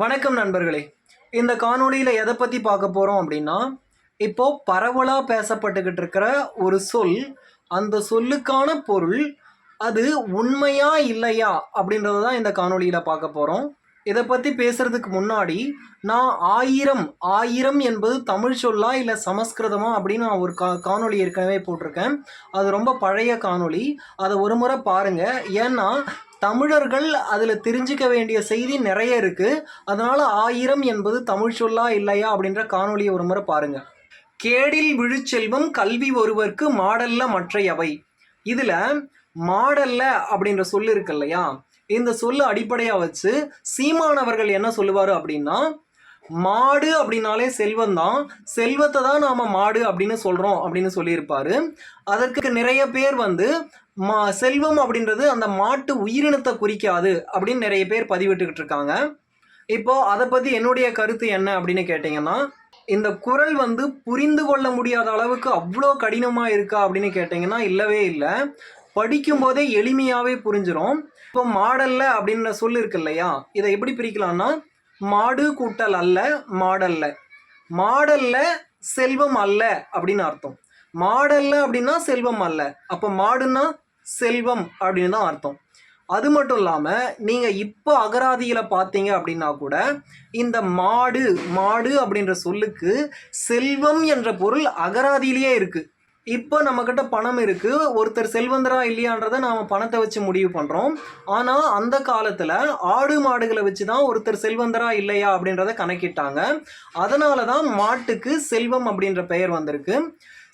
வணக்கம் நண்பர்களே. இந்த காணொளியில் எதை பற்றி பார்க்க போகிறோம் அப்படின்னா இப்போ பரவலாக பேசப்பட்டுக்கிட்டு இருக்கிற ஒரு சொல் அந்த சொல்லுக்கான பொருள் அது உண்மையா இல்லையா அப்படின்றத தான் இந்த காணொளியில் பார்க்க போகிறோம் இதை பற்றி பேசுகிறதுக்கு முன்னாடி நான் ஆயிரம் ஆயிரம் என்பது தமிழ் சொல்லா இல்லை சமஸ்கிருதமா அப்படின்னு நான் ஒரு கா காணொளி ஏற்கனவே போட்டிருக்கேன். அது ரொம்ப பழைய காணொளி. அதை ஒரு முறை பாருங்கள் ஏன்னா தமிழர்கள் அதில் தெரிஞ்சுக்க வேண்டிய செய்தி நிறைய இருக்குது அதனால் ஆயிரம் என்பது தமிழ் சொல்லா இல்லையா அப்படின்ற காணொலியை ஒரு முறை பாருங்கள் கேடில் விழுச்செல்வம் கல்வி ஒருவருக்கு மாடல்ல மற்றையவை இதில் மாடல்ல அப்படின்ற சொல்லு இருக்கு இல்லையா? இந்த சொல்லு அடிப்படையாக வச்சு சீமானவர்கள் என்ன சொல்லுவார் அப்படின்னா மாடு அப்படின்னாலே செல்வம் தான் செல்வத்தை தான் நாம் மாடு அப்படின்னு சொல்கிறோம் அப்படின்னு சொல்லியிருப்பாரு. அதற்கு நிறைய பேர் வந்து மா செல்வம் அப்படின்றது அந்த மாட்டு உயிரினத்தை குறிக்காது அப்படின்னு நிறைய பேர் பதிவிட்டுக்கிட்டு இருக்காங்க. இப்போ அதை பற்றி என்னுடைய கருத்து என்ன அப்படின்னு கேட்டிங்கன்னா இந்த குரல் வந்து புரிந்து கொள்ள முடியாத அளவுக்கு அவ்வளோ கடினமாக இருக்கா அப்படின்னு கேட்டிங்கன்னா இல்லவே இல்லை. படிக்கும்போதே எளிமையாகவே புரிஞ்சிடும் இப்போ மாடல்ல அப்படின்ற சொல் இருக்கு இல்லையா? இதை எப்படி பிரிக்கலாம்னா மாடு கூட்டல் அல்ல மாடல்ல. மாடல்ல செல்வம் அல்ல அப்படின்னு அர்த்தம். மாடல்ல அப்படின்னா செல்வம் அல்ல. அப்போ மாடுன்னா செல்வம் அப்படின்னு தான் அர்த்தம். அது மட்டும் இல்லாமல் நீங்கள் இப்போ அகராதியில் பார்த்தீங்க அப்படின்னா கூட இந்த மாடு மாடு அப்படின்ற சொல்லுக்கு செல்வம் என்ற பொருள் அகராதியிலேயே இருக்குது இப்போ நம்மக்கிட்ட பணம் இருக்குது ஒருத்தர் செல்வந்தரா இல்லையான்றதை நாம் பணத்தை வச்சு முடிவு பண்ணுறோம் ஆனால் அந்த காலத்தில் ஆடு மாடுகளை வச்சு தான் ஒருத்தர் செல்வந்தரா இல்லையா அப்படின்றத கணக்கிட்டாங்க. அதனால தான் மாட்டுக்கு செல்வம் அப்படின்ற பெயர் வந்திருக்கு.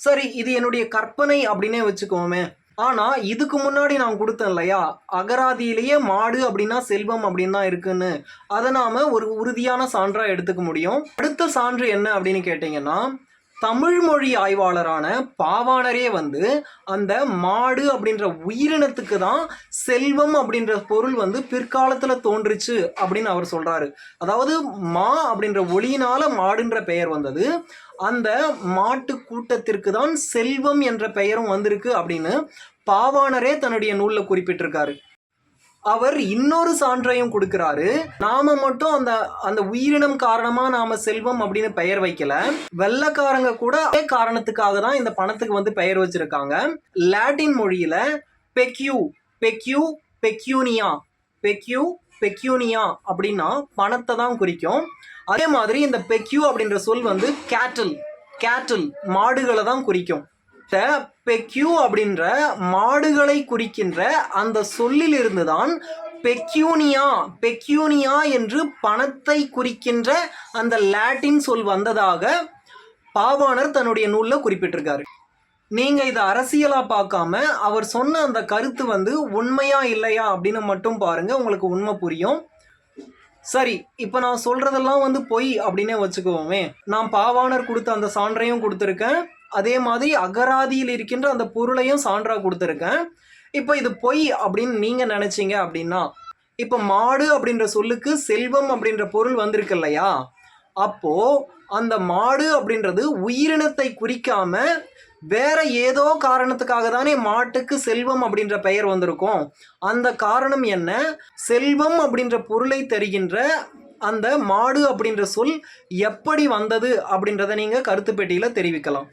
சரி இது என்னுடைய கற்பனை அப்படின்னே வச்சுக்கோமே. ஆனால் இதுக்கு முன்னாடி நான் கொடுத்தேன் இல்லையா? அகராதியிலேயே மாடு அப்படின்னா செல்வம் அப்படின்னு தான் இருக்குன்னு. அதை நாம் ஒரு உறுதியான சான்றாக எடுத்துக்க முடியும். அடுத்த சான்று என்ன அப்படின்னு கேட்டிங்கன்னா தமிழ் மொழி ஆய்வாளரான பாவாணரே வந்து அந்த மாடு அப்படின்ற உயிரினத்துக்கு தான் செல்வம் அப்படின்ற பொருள் வந்து பிற்காலத்தில் தோன்றுச்சு அப்படின்னு அவர் சொல்கிறாரு அதாவது மா அப்படின்ற ஒளியினால் மாடுன்ற பெயர் வந்தது. அந்த மாட்டு கூட்டத்திற்கு தான் செல்வம் என்ற பெயரும் வந்திருக்கு அப்படின்னு பாவாணரே தன்னுடைய நூலில் குறிப்பிட்டிருக்காரு. அவர் இன்னொரு சான்றையும் கொடுக்கிறாரு. நாம மட்டும் அந்த அந்த உயிரினம் காரணமா நாம செல்வம் அப்படின்னு பெயர் வைக்கல. வெள்ளக்காரங்க கூட அதே காரணத்துக்காக தான் இந்த பணத்துக்கு வந்து பெயர் வச்சிருக்காங்க. லாட்டின் மொழியில பெக்யூ பெக்யூ பெக்யூனியா பெக்யூ பெக்யூனியா அப்படின்னா பணத்தை தான் குறிக்கும். அதே மாதிரி இந்த பெக்யூ அப்படின்ற சொல் வந்து கேட்டில் கேட்டில் மாடுகளை தான் குறிக்கும். குறித்த பெக்யூ அப்படின்ற மாடுகளை குறிக்கின்ற அந்த சொல்லிலிருந்து தான் பெக்யூனியா பெக்யூனியா என்று பணத்தை குறிக்கின்ற அந்த லாட்டின் சொல் வந்ததாக பாவாணர் தன்னுடைய நூலில் குறிப்பிட்டிருக்காரு. நீங்கள் இதை அரசியலாக பார்க்காம அவர் சொன்ன அந்த கருத்து வந்து உண்மையா இல்லையா அப்படின்னு மட்டும் பாருங்கள் உங்களுக்கு உண்மை புரியும். சரி இப்போ நான் சொல்கிறதெல்லாம் வந்து பொய் அப்படின்னே வச்சுக்குவோமே நான் பாவாணர் கொடுத்த அந்த சான்றையும் கொடுத்துருக்கேன். அதே மாதிரி அகராதியில் இருக்கின்ற அந்த பொருளையும் சான்றாக கொடுத்துருக்கேன். இப்போ இது பொய் அப்படின்னு நீங்கள் நினச்சிங்க அப்படின்னா இப்போ மாடு அப்படின்ற சொல்லுக்கு செல்வம் அப்படின்ற பொருள் வந்திருக்கு இல்லையா? அப்போது அந்த மாடு அப்படின்றது உயிரினத்தை குறிக்காம வேற ஏதோ காரணத்துக்காக தானே மாட்டுக்கு செல்வம் அப்படின்ற பெயர் வந்திருக்கும். அந்த காரணம் என்ன? செல்வம் அப்படின்ற பொருளை தருகின்ற அந்த மாடு அப்படின்ற சொல் எப்படி வந்தது அப்படின்றத நீங்கள் கருத்து பெட்டியில் தெரிவிக்கலாம்.